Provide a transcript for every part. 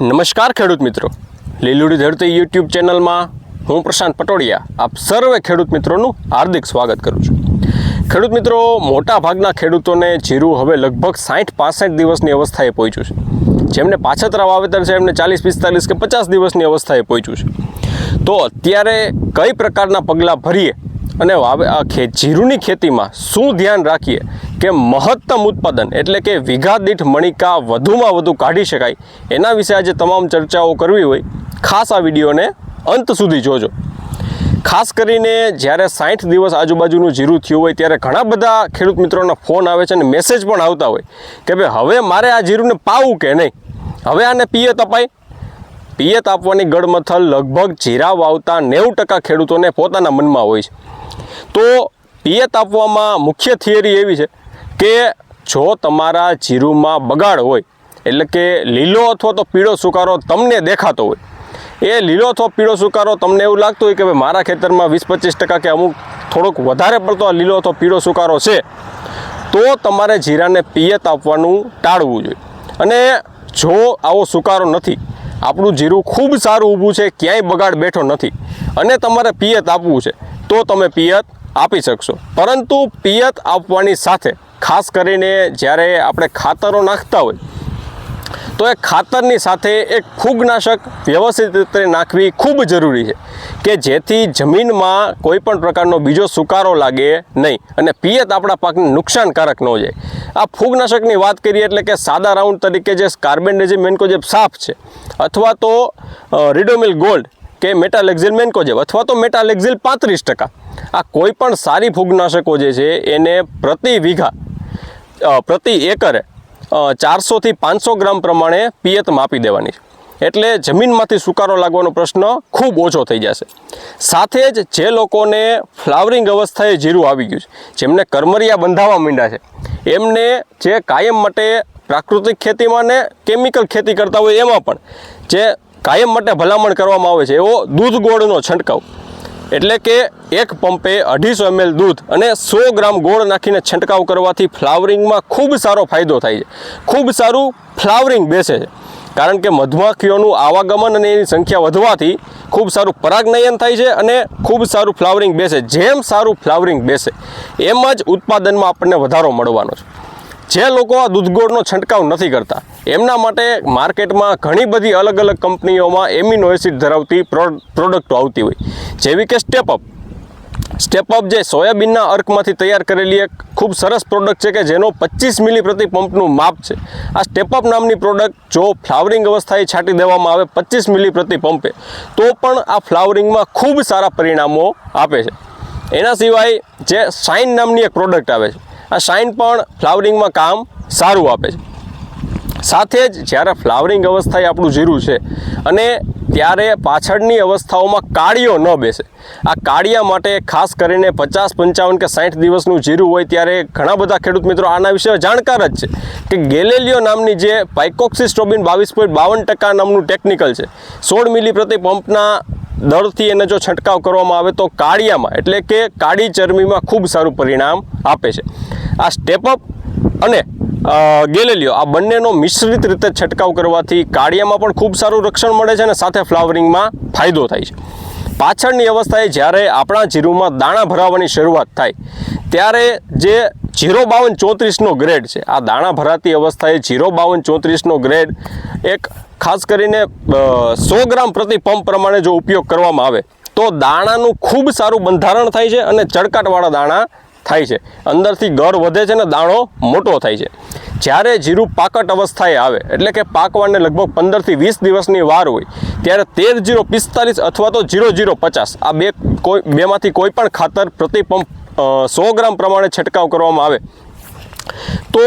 નમસ્કાર ખેડૂત મિત્રો. લીલુડી ધરતી યુટ્યુબ ચેનલમાં હું પ્રશાંત પટોડિયા આપ સર્વે ખેડૂત મિત્રોનું હાર્દિક સ્વાગત કરું છું. ખેડૂત મિત્રો મોટા ભાગના ખેડૂતોને જીરું હવે લગભગ સાઠ પાસઠ દિવસની અવસ્થાએ પહોંચ્યું છે. જેમને પાછતરા વાવેતર છે, એમને ચાલીસ, પિસ્તાલીસ કે પચાસ દિવસની અવસ્થાએ પહોંચ્યું છે. તો અત્યારે કઈ પ્રકારના પગલાં ભરીએ? અને વાવે જીરુની ખેતીમાં શું ધ્યાન રાખીએ કે મહત્તમ ઉત્પાદન એટલે કે વિઘા દીઠ મણિકા વધુમાં વધુ કાઢી શકાય એના વિશે આજે તમામ ચર્ચાઓ કરવી હોય, ખાસ આ વિડીયોને અંત સુધી જોજો. ખાસ કરીને જ્યારે સાઠ દિવસ આજુબાજુનું જીરું થયું હોય ત્યારે ઘણા બધા ખેડૂત મિત્રોના ફોન આવે છે અને મેસેજ પણ આવતા હોય કે ભાઈ, હવે મારે આ જીરુંને પાવું કે નહીં? હવે આને પિયત અપાય પિયત આપવાની ગડમથલ લગભગ જીરા વાવતા નેવું ટકા ખેડૂતોને પોતાના મનમાં હોય છે. તો પિયત આપવામાં મુખ્ય થિયરી એવી છે કે જો તમારા જીરુમાં બગાડ હોય, એટલે કે લીલો અથવા તો પીળો સુકારો તમને દેખાતો હોય, એ લીલો અથવા પીળો સુકારો તમને એવું લાગતું હોય કે ભાઈ મારા ખેતરમાં વીસ પચીસ ટકા કે અમુક થોડોક વધારે પડતો આ લીલો અથવા પીળો સુકારો છે, તો તમારે જીરાને પિયત આપવાનું ટાળવું જોઈએ. અને જો આવો સુકારો નથી, આપણું જીરું ખૂબ સારું ઊભું છે, ક્યાંય બગાડ બેઠો નથી, અને તમારે પિયત આપવું છે, તો તમે પિયત આપી શકશો. પરંતુ પિયત આપવાની સાથે, ખાસ કરીને જ્યારે આપણે ખાતરો નાખતા હોય, તો એ ખાતરની સાથે એક ફૂગનાશક વ્યવસ્થિત રીતે નાખવી ખૂબ જરૂરી છે કે જેથી જમીનમાં કોઈ પણ પ્રકારનો બીજો સુકારો લાગે નહીં અને પિયત આપણા પાકને નુકસાનકારક ન જાય. આ ફૂગનાશકની વાત કરીએ એટલે કે સાદા રાઉન્ડ તરીકે જે કાર્બેન્ડેઝિમ મેન્કોજેબ સાફ છે, અથવા તો રિડોમિલ ગોલ્ડ કે મેટાલેક્ઝિલ મેન્કોજેબ, અથવા તો મેટાલેક્ઝિલ પાંત્રીસ ટકા. આ કોઈ પણ સારી ફૂગનાશકો જે છે, એને પ્રતિ વીઘા પ્રતિ એકરે ચારસોથી પાંચસો ગ્રામ પ્રમાણે પિયત માપી દેવાની છે. એટલે જમીનમાંથી સુકારો લાગવાનો પ્રશ્ન ખૂબ ઓછો થઈ જશે. સાથે જ જે લોકોને ફ્લાવરિંગ અવસ્થાએ જીરું આવી ગયું છે, જેમને કરમરિયા બંધાવા માંડ્યા છે, એમને જે કાયમ માટે પ્રાકૃતિક ખેતીમાં ને કેમિકલ ખેતી કરતા હોય એમાં પણ, જે કાયમ માટે ભલામણ કરવામાં આવે છે, એવો દૂધ ગોળનો છંટકાવ. એટલે કે એક પંપે અઢીસો એમએલ દૂધ અને સો ગ્રામ ગોળ નાખીને છંટકાવ કરવાથી ફ્લાવરિંગમાં ખૂબ સારો ફાયદો થાય છે. ખૂબ સારું ફ્લાવરિંગ બેસે છે. કારણ કે મધમાખીઓનું આવાગમન અને એની સંખ્યા વધવાથી ખૂબ સારું પરાગનયન થાય છે અને ખૂબ સારું ફ્લાવરિંગ બેસે જેમ સારું ફ્લાવરિંગ બેસે, એમ જ ઉત્પાદનમાં આપણને વધારો મળવાનો છે. જે લોકો આ દૂધગોળનો છંટકાવ નથી કરતા, એમના માટે માર્કેટમાં ઘણી બધી અલગ અલગ કંપનીઓમાં એમિનો એસિડ ધરાવતી પ્રો- પ્રોડક્ટો આવતી હોય. જેવી કે સ્ટેપઅપ સ્ટેપઅપ જે સોયાબીનના અર્કમાંથી તૈયાર કરેલી એક ખૂબ સરસ પ્રોડક્ટ છે કે જેનો પચીસ મિલી પ્રતિ પંપનું માપ છે. આ સ્ટેપઅપ નામની પ્રોડક્ટ જો ફ્લાવરિંગ અવસ્થાએ છાંટી દેવામાં આવે પચીસ મિલી પ્રતિ પંપે, તો પણ આ ફ્લાવરિંગમાં ખૂબ સારા પરિણામો આપે છે. એના સિવાય જે શાઇન નામની એક પ્રોડક્ટ આવે છે આ શાઇન પણ ફ્લાવરિંગમાં કામ સારું આપે છે. સાથે જ જ્યારે ફ્લાવરિંગ અવસ્થાએ આપણું જીરું છે અને ત્યારે પાછળની અવસ્થાઓમાં કાળીઓ ન બેસે. આ કાળિયા માટે ખાસ કરીને પચાસ, પંચાવન કે સાઠ દિવસનું જીરું હોય ત્યારે ઘણા બધા ખેડૂત મિત્રો આના વિશે જાણકાર જ છે કે ગેલેલિયો નામની જે પાઇકોક્સિસ્ટ્રોબિન બાવીસ પોઈન્ટ બાવન ટકા નામનું ટેકનિકલ છે. સોળ મિલી પ્રતિ પંપના દરથી એને જો છંટકાવ કરવામાં આવે તો કાળિયામાં, એટલે કે કાળી ચરમીમાં ખૂબ સારું પરિણામ આપે છે. આ સ્ટેપઅપ અને ગેલેલિયો, આ બંનેનો મિશ્રિત રીતે છંટકાવ કરવાથી કાળિયામાં પણ ખૂબ સારું રક્ષણ મળે છે અને સાથે ફ્લાવરિંગમાં ફાયદો થાય છે. પાછળની અવસ્થાએ જ્યારે આપણા જીરુમાં દાણા ભરાવાની શરૂઆત થાય, ત્યારે જે જીરો બાવન ચોત્રીસનો ગ્રેડ છે, આ દાણા ભરાતી અવસ્થાએ જીરો બાવન ચોત્રીસનો ગ્રેડ એક ખાસ કરીને સો ગ્રામ પ્રતિ પંપ પ્રમાણે જો ઉપયોગ કરવામાં આવે, તો દાણાનું ખૂબ સારું બંધારણ થાય છે અને ચડકાટવાળા દાણા થાય છે. અંદરથી ગર વધે છે અને દાણો મોટો થાય છે. જ્યારે જીરું પાકટ અવસ્થાએ આવે, એટલે કે પાકવાને લગભગ પંદરથી વીસ દિવસની વાર હોય, ત્યારે તેર જીરો પિસ્તાલીસ અથવા તો જીરો જીરો પચાસ, આ બે કોઈ, બેમાંથી કોઈ પણ ખાતર પ્રતિ પંપ સો ગ્રામ પ્રમાણે છંટકાવ કરવામાં આવે. તો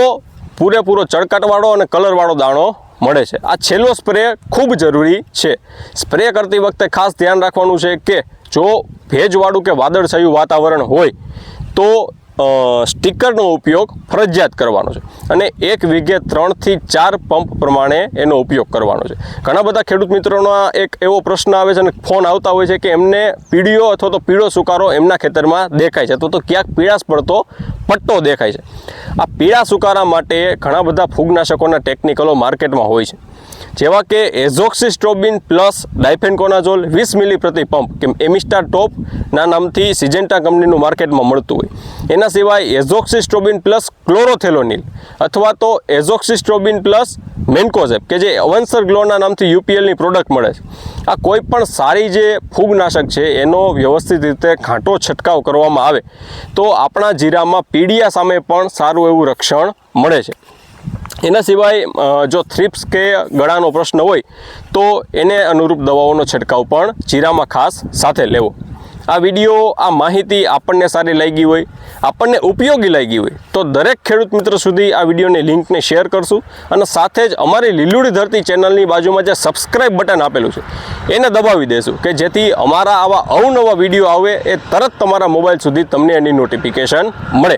પૂરેપૂરો ચળકાટવાળો અને કલરવાળો દાણો મળે છે. આ છેલ્લો સ્પ્રે ખૂબ જરૂરી છે. સ્પ્રે કરતી વખતે ખાસ ધ્યાન રાખવાનું છે કે જો ભેજવાળું કે વાદળછાયું વાતાવરણ હોય, તો સ્ટીકરનો ઉપયોગ ફરજિયાત કરવાનો છે. અને એક વીઘે ત્રણથી ચાર પંપ પ્રમાણે એનો ઉપયોગ કરવાનો છે. ઘણા બધા ખેડૂત મિત્રોનો એક એવો પ્રશ્ન આવે છે અને ફોન આવતા હોય છે કે એમને પીળીઓ અથવા તો પીળો સુકારો એમના ખેતરમાં દેખાય છે. તો તો ક્યાંક પીળાશ પડતો પટ્ટો દેખાય છે. આ પીળા સુકારા માટે ઘણા બધા ફૂગનાશકોના ટેકનિકલો માર્કેટમાં હોય છે. જેવા કે એઝોક્સિસ્ટ્રોબિન પ્લસ ડાયફેન્કોનાઝોલ વીસ મિલી પ્રતિ પંપ કે એમિસ્ટા ટોપના નામથી સિજેન્ટા કંપનીનું માર્કેટમાં મળતું હોય. એના સિવાય એઝોક્સિસ્ટ્રોબિન પ્લસ ક્લોરોથેલોનિલ અથવા તો એઝોક્સિસ્ટ્રોબિન પ્લસ મેન્કોઝેપ કે જે અવન્સર ગ્લોના નામથી યુપીએલની પ્રોડક્ટ મળે છે. આ કોઈ પણ સારી જે ફૂગનાશક છે, એનો વ્યવસ્થિત રીતે ઘાંટો છંટકાવ કરવામાં આવે, તો આપણા જીરામાં પીડિયા સામે પણ સારું એવું રક્ષણ મળે છે. એના સિવાય જો થ્રિપ્સ કે ગળાનો પ્રશ્ન હોય, તો એને અનુરૂપ દવાઓનો છંટકાવ પણ જીરામાં ખાસ સાથે લેવો. આ વીડિયો, આ માહિતી આપણને સારી લાગી હોય, આપણને ઉપયોગી લાગી હોય, તો દરેક ખેડૂત મિત્ર સુધી આ વિડીયોની લિંકને શેર કરશું અને સાથે જ અમારી લીલુડી ધરતી ચેનલની બાજુમાં જે સબસ્ક્રાઇબ બટન આપેલું છે, એને દબાવી દેશું કે જેથી અમારા આવા અવનવા વીડિયો આવે એ તરત તમારા મોબાઈલ સુધી તમને એની નોટિફિકેશન મળે.